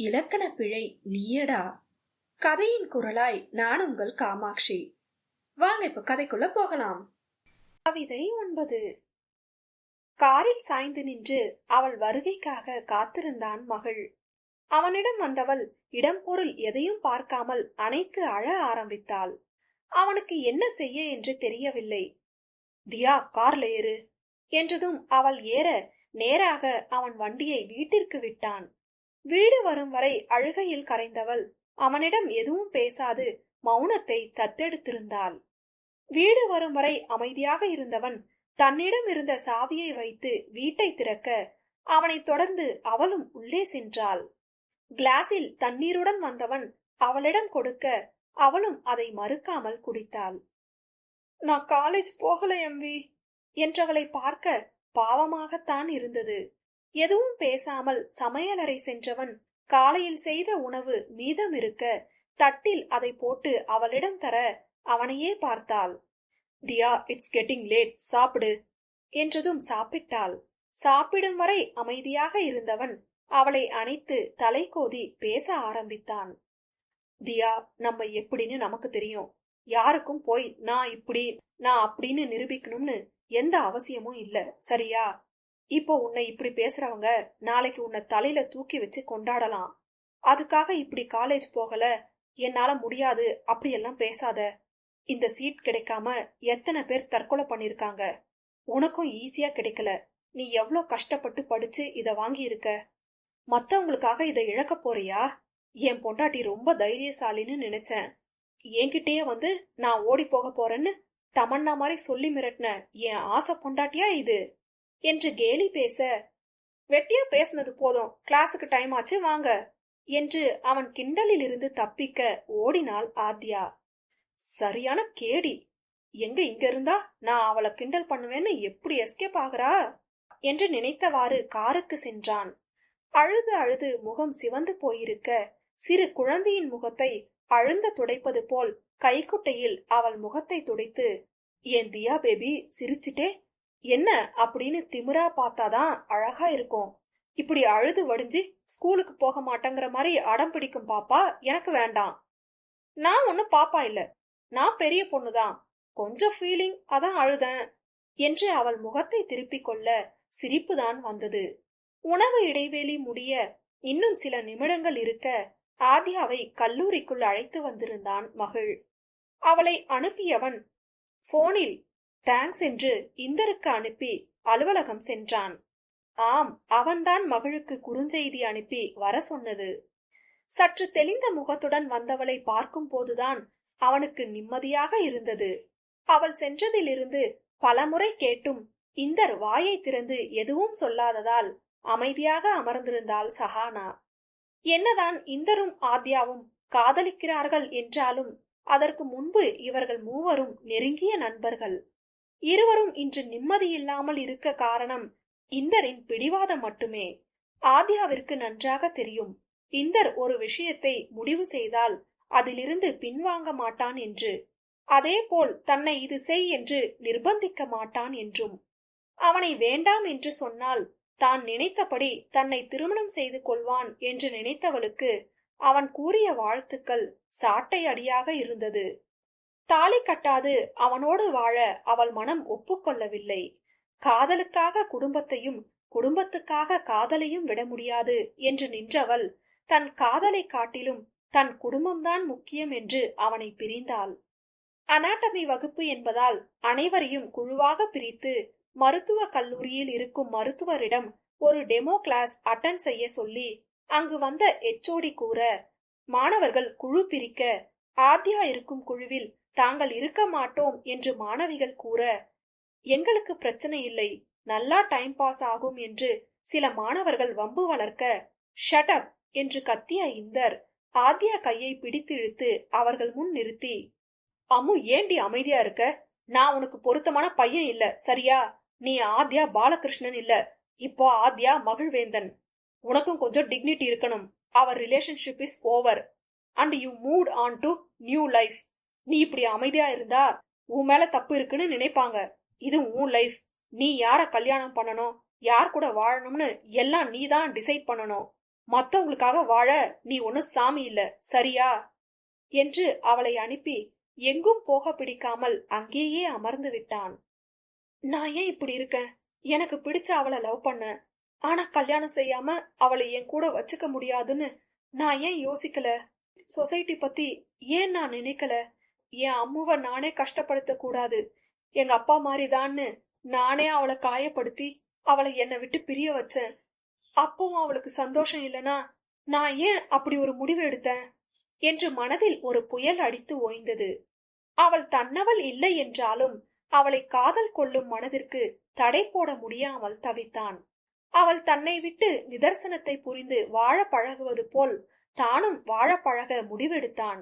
இலக்கண பிழை நீயடா? கதையின் குரலாய் நான் உங்கள் காமாட்சி. வாங்க இப்ப கதைக்குள்ள போகலாம். கவிதை ஒன்பது. காரில் சாய்ந்து நின்று அவள் வருகைக்காக காத்திருந்தான் மகள். அவனிடம் வந்தவள் இடம் பொருள் எதையும் பார்க்காமல் அணைத்து அழ ஆரம்பித்தாள். அவனுக்கு என்ன செய்ய என்று தெரியவில்லை. தியா கார்ல ஏறு. என்றதும் அவள் ஏற நேராக அவன் வண்டியை வீட்டிற்கு விட்டான். வீடு வரும் வரை அழுகையில் கரைந்தவள். அவனிடம் எதுவும் பேசாது. மௌனத்தை தத்தெடுத்திருந்தாள். வீடு வரும் வரை அமைதியாக இருந்தவன் தன்னிடம் இருந்த சாவியை வைத்து வீட்டை திறக்க அவனைத் தொடர்ந்து அவளும் உள்ளே சென்றாள். கிளாஸில் தண்ணீருடன் வந்தவன் அவளிடம் கொடுக்க அவளும் அதை மறுக்காமல் குடித்தாள். நான் காலேஜ் போகல எம்வி என்றவளை பார்க்க பாவமாகத்தான் இருந்தது. எதுவும் பேசாமல் சமையலறை சென்றவன் காலையில் செய்த உணவு மீதம் இருக்க தட்டில் அதை போட்டு அவளிடம் தர அவனையே பார்த்தாள். தியா இட்ஸ் கெட்டிங் லேட் சாப்பிடு என்றதும் சாப்பிட்டாள். சாப்பிடும் வரை அமைதியாக இருந்தவன் அவளை அணைத்து தலைகோதி பேச ஆரம்பித்தான். தியா நம்ம எப்படின்னு நமக்கு தெரியும். யாருக்கும் போய் நான் இப்படி நான் அப்படின்னு நிரூபிக்கணும்னு எந்த அவசியமும் இல்ல. சரியா? இப்போ உன்னை இப்படி பேசுறவங்க நாளைக்கு உன்னை தலையில தூக்கி வச்சு கொண்டாடலாம். அதுக்காக இப்படி காலேஜ் போகல என்னால முடியாது அப்படியெல்லாம் பேசாத. இந்த சீட் கிடைக்காம எத்தனை பேர் தற்கொலை பண்ணிருக்காங்க. உனக்கும் ஈஸியா கிடைக்கல. நீ எவ்வளோ கஷ்டப்பட்டு படிச்சு இத வாங்கியிருக்க? மத்தவங்களுக்காக இதை இழக்க போறியா? என் பொண்டாட்டி ரொம்ப தைரியசாலின்னு நினைச்சேன். என்கிட்டயே வந்து நான் ஓடி போக போறேன்னு தமன்னா மாதிரி சொல்லி மிரட்டின என் ஆசை பொண்டாட்டியா இது? என்று கேலி பேச வெட்டியா பேசுனது போதும் கிளாஸுக்கு டைம் ஆச்சு வாங்க என்று அவன் கிண்டலில் இருந்து தப்பிக்க ஓடினாள் ஆத்யா. சரியான கேடி எங்க இங்க இருந்தா நான் அவளை கிண்டல் பண்ணுவேன்னு எப்படி எஸ்கேப் ஆகுறா? என்று நினைத்தவாறு காருக்கு சென்றான். அழுது அழுது முகம் சிவந்து போயிருக்க சிறு குழந்தையின் முகத்தை அழுந்த துடைப்பது போல் கைக்குட்டையில் அவள் முகத்தை துடைத்து என் தியா பேபி சிரிச்சிட்டே? என்ன அப்படின்னு திமிரா பார்த்தாதான் அழகா இருக்கும். இப்படி அழுது வடிஞ்சு ஸ்கூலுக்கு போக மாட்டேங்கிற மாதிரி அடம் பிடிக்கும் பாப்பா எனக்கு வேண்டாம். நான் ஒன்னும் பாப்பா இல்ல. நான் பெரிய பொண்ணுதான். கொஞ்சம் ஃபீலிங் அதான் அழுதேன் என்று அவள் முகத்தை திருப்பிக் கொள்ள சிரிப்புதான் வந்தது. உணவு இடைவேளி முடிய இன்னும் சில நிமிடங்கள் இருக்க ஆதியாவை கல்லூரிக்குள் அழைத்து வந்திருந்தான் மகள். அவளை அனுப்பியவன் போனில் தேங்க்ஸ் என்று இந்தருக்கு அனுப்பி அலுவலகம் சென்றான். ஆம் அவன்தான் மகளுக்கு குறுஞ்செய்தி அனுப்பி வர சொன்னது. சற்று தெளிந்த முகத்துடன் வந்தவளை பார்க்கும் போதுதான் அவனுக்கு நிம்மதியாக இருந்தது. அவள் சென்றதிலிருந்து பலமுறை கேட்டும் இந்தர் வாயை திறந்து எதுவும் சொல்லாததால் அமைதியாக அமர்ந்திருந்தாள் சஹானா. என்னதான் இந்தரும் ஆத்யாவும் காதலிக்கிறார்கள் என்றாலும் அதற்கு முன்பு இவர்கள் மூவரும் நெருங்கிய நண்பர்கள். இருவரும் இன்று நிம்மதியில்லாமல் இருக்க காரணம் இந்தரின் பிடிவாதம் மட்டுமே. ஆத்யாவிற்கு நன்றாக தெரியும். இந்தர் ஒரு விஷயத்தை முடிவு செய்தால் அதிலிருந்து பின்வாங்க மாட்டான் என்று. அதேபோல் தன்னை இது செய் என்று நிர்பந்திக்க மாட்டான் என்றும். அவனை வேண்டாம் என்று சொன்னால் தான் நினைத்தபடி தன்னை திருமணம் செய்து கொள்வான் என்று நினைத்தவளுக்கு அவன் கூறிய வாழ்த்துக்கள் சாட்டை அடியாக இருந்தது. தாலி கட்டாது அவனோடு வாழ அவள் மனம் ஒப்புக்கொள்ளவில்லை. காதலுக்காக குடும்பத்தையும் குடும்பத்துக்காக காதலையும் விட முடியாது என்று நின்றவள் தன் காதலை காட்டிலும் தன் குடும்பம்தான் முக்கியம் என்று அவனை பிரிந்தாள். அனாட்டமி வகுப்பு என்பதால் அனைவரையும் குழுவாக பிரித்து மருத்துவ கல்லூரியில் இருக்கும் மருத்துவரிடம் ஒரு டெமோ கிளாஸ் அட்டன் செய்ய சொல்லி அங்கு வந்த எச்ஓடி கூற மாணவர்கள் குழு பிரிக்க ஆத்யா இருக்கும் குழுவில் தாங்கள் இருக்க மாட்டோம் என்று மாணவிகள் கூற எங்களுக்கு பிரச்சனை இல்லை நல்லா டைம் பாஸ் ஆகும் என்று சில மாணவர்கள் வம்பு வளர்க்க ஷட்அப் என்று கத்திய இந்தர் ஆத்யா கையை பிடித்து இழுத்து அவர்கள் முன் நிறுத்தி அம்மு ஏண்டி அமைதியா இருக்க? நான் உனக்கு பொருத்தமான பையன் இல்ல சரியா? நீ ஆத்யா பாலகிருஷ்ணன் இல்ல இப்போ ஆத்யா மகிழ்வேந்தன். உனக்கும் கொஞ்சம் டிக்னிட்டி இருக்கணும். அவர் relationship is over and you moved on to new life நீ இப்படி அமைதியா இருந்தா உன் மேல தப்பு இருக்குன்னு நினைப்பாங்க. இது உன் லைஃப் நீ யார கல்யாணம் பண்ணணும் யார் கூட வாழணும்னு எல்லாம் நீ தான் டிசைட் பண்ணணும். மத்தவங்களுக்காக வாழ நீ ஒன்னும் சாமி இல்ல சரியா? என்று அவளை அனுப்பி எங்கும் போக பிடிக்காமல் அங்கேயே அமர்ந்து விட்டான். நான் ஏன் இப்படி இருக்கேன்? எனக்கு பிடிச்ச அவளை லவ் பண்ண. ஆனா கல்யாணம் செய்யாம அவளை என் கூட வச்சுக்க முடியாதுன்னு நான் ஏன் யோசிக்கல? சொசைட்டி பத்தி ஏன் நான் நினைக்கல? என் அம்முவை நானே கஷ்டப்படுத்த கூடாது. எங்க அப்பா மாதிரிதான்னு நானே அவளை காயப்படுத்தி அவளை என்னை விட்டு பிரிய வச்சேன். அப்பவும் அவளுக்கு சந்தோஷம் இல்லனா நான் ஏன் அப்படி ஒரு முடிவு எடுத்தேன்? என்று மனதில் ஒரு புயல் அடித்து ஓய்ந்தது. அவள் தன்னவள் இல்லை என்றாலும் அவளை காதல் கொள்ளும் மனதிற்கு தடை போட முடியாமல் தவித்தான். அவள் தன்னை விட்டு நிதர்சனத்தை புரிந்து வாழ பழகுவது போல் தானும் வாழ பழக முடிவெடுத்தான்.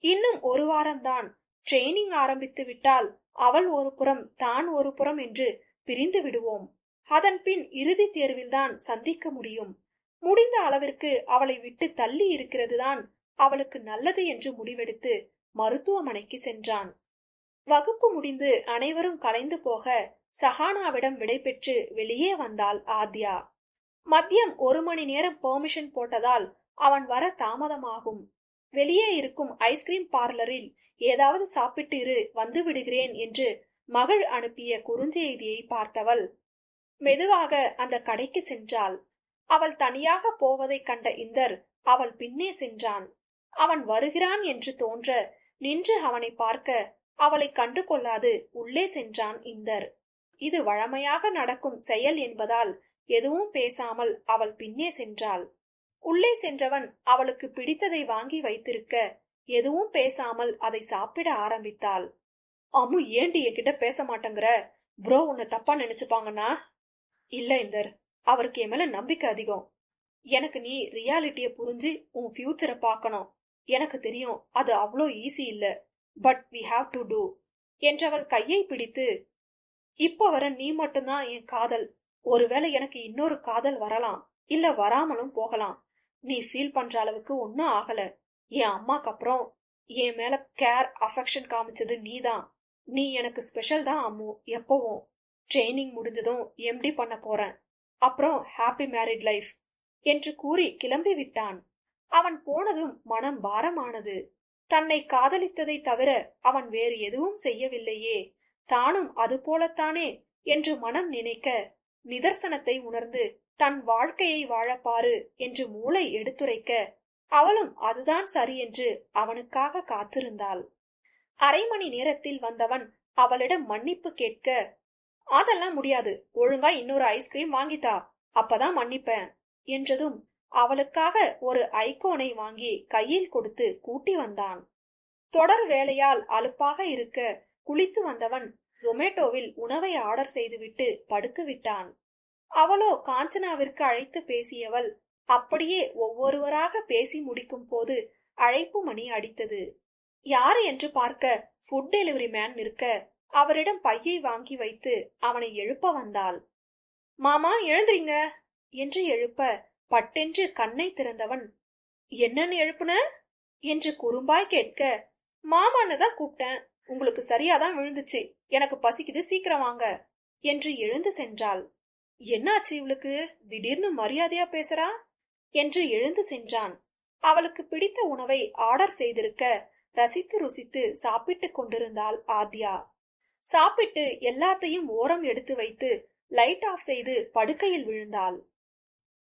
இன்னும் ஒரு வாரம்தான். ட்ரெயினிங் ஆரம்பித்து விட்டால் அவள் ஒரு புறம் தான் ஒரு புறம் என்று பிரிந்து விடுவோம். அதன் பின் இறுதி தேர்வில்தான் சந்திக்க முடியும். முடிந்த அளவிற்கு அவளை விட்டு தள்ளி இருக்கிறதுதான் அவளுக்கு நல்லது என்று முடிவெடுத்து மருத்துவமனைக்கு சென்றான். வகுப்பு முடிந்து அனைவரும் கலைந்து போக சஹானாவிடம் விடைபெற்று வெளியே வந்தாள் ஆத்யா. மதியம் ஒரு மணி நேரம் பெர்மிஷன் போட்டதால் அவன் வர தாமதமாகும். வெளியே இருக்கும் ஐஸ்கிரீம் பார்லரில் ஏதாவது சாப்பிட்டு இரு வந்து விடுகிறேன் என்று மகள் அனுப்பிய குறுஞ்செய்தியை பார்த்தவள் மெதுவாக அந்த கடைக்கு சென்றாள். அவள் தனியாக போவதைக் கண்ட இந்தர் அவள் பின்னே சென்றான். அவன் வருகிறான் என்று தோன்ற நின்று அவனை பார்க்க அவளை கண்டு கொள்ளாது உள்ளே சென்றான் இந்தர். இது வழமையாக நடக்கும் செயல் என்பதால் எதுவும் பேசாமல் அவள் பின்னே சென்றாள். உள்ளே சென்றவன் அவளுக்கு பிடித்ததை வாங்கி வைத்திருக்க எதுவும் பேசாமல் அதை சாப்பிட ஆரம்பித்தாள். அம்மு ஏண்டி என்கிட்ட பேச மாட்டேங்கிற? ப்ரோ உன்னை தப்பா நினைச்சுப்பாங்கன்னா? இல்ல இந்தர் அவருக்கு என் மேல நம்பிக்கை அதிகம். எனக்கு நீ ரியாலிட்டிய புரிஞ்சு உன் ஃபியூச்சரை பார்க்கணும். எனக்கு தெரியும் அது அவ்வளோ ஈஸி இல்ல but we have to do என்றவள் கையை பிடித்து இப்ப வர நீ மட்டும்தான் என் காதல். ஒருவேளை எனக்கு இன்னொரு காதல் வரலாம் இல்ல வராமலும் போகலாம். நீ ஃபீல் பண்ற அளவுக்கு ஒன்றும் ஆகல. என் அம்மாக்கு அப்புறம் என் மேல கேர் அஃபெக்ஷன் காமிச்சது நீதான். நீ எனக்கு ஸ்பெஷல் தான் அம்மு எப்பவும். ட்ரைனிங் முடிஞ்சதும் எம்டி பண்ண போறேன். அப்புறம் ஹாப்பி மேரிட் லைஃப் என்று கூறி கிளம்பி விட்டான். அவன் போனதும் மனம் பாரமானது. தன்னை காதலித்ததை தவிர அவன் வேறு எதுவும் செய்யவில்லையே. தானும் அது போலத்தானே என்று மனம் நினைக்க நிதர்சனத்தை உணர்ந்து தன் வாழ்க்கையை வாழப்பாரு என்று மூளை எடுத்துரைக்க அவளும் அதுதான் சரி என்று அவனுக்காக காத்திருந்தாள். அரை மணி நேரத்தில் வந்தவன் அவளிடம் மன்னிப்பு கேட்க அதெல்லாம் முடியாது. ஒழுங்கா இன்னொரு ஐஸ்கிரீம் வாங்கித்தா. அப்பதான் மன்னிப்பேன் என்றதும் அவளுக்காக ஒரு ஐகோனை வாங்கி கையில் கொடுத்து கூட்டி வந்தான். தொடர் வேலையால் அலுப்பாக இருக்க குளித்து வந்தவன் ஜொமேட்டோவில் உணவை ஆர்டர் செய்துவிட்டு படுத்து விட்டான். அவளோ காஞ்சனாவிற்கு அழைத்து பேசியவள். அப்படியே ஒவ்வொருவராக பேசி முடிக்கும் போது அழைப்பு மணி அடித்தது. யார் என்று பார்க்க ஃபுட் டெலிவரி மேன் நிற்க அவரிடம் பையை வாங்கி வைத்து அவனை எழுப்ப வந்தாள். மாமா எழுந்துறீங்க என்று எழுப்ப பட்டென்று கண்ணை திறந்தவன். என்னன்னு எழுப்புன? என்று குறும்பாய் கேட்க மாமான்னு தான் கூப்பிட்டேன். உங்களுக்கு சரியாதான் விழுந்துச்சு. எனக்கு பசிக்குது சீக்கிரம் வாங்க என்று எழுந்து சென்றாள். என்னாச்சு இவளுக்கு? திடீர்னு மரியாதையா பேசுறா? என்று எழுந்து சென்றான். அவளுக்கு பிடித்த உணவை ஆர்டர் செய்திருக்க ரசித்து ருசித்து சாப்பிட்டுக் கொண்டிருந்தாள் ஆத்யா. சாப்பிட்டு எல்லாத்தையும் ஓரம் எடுத்து வைத்து லைட் ஆஃப் செய்து படுக்கையில் விழுந்தாள்.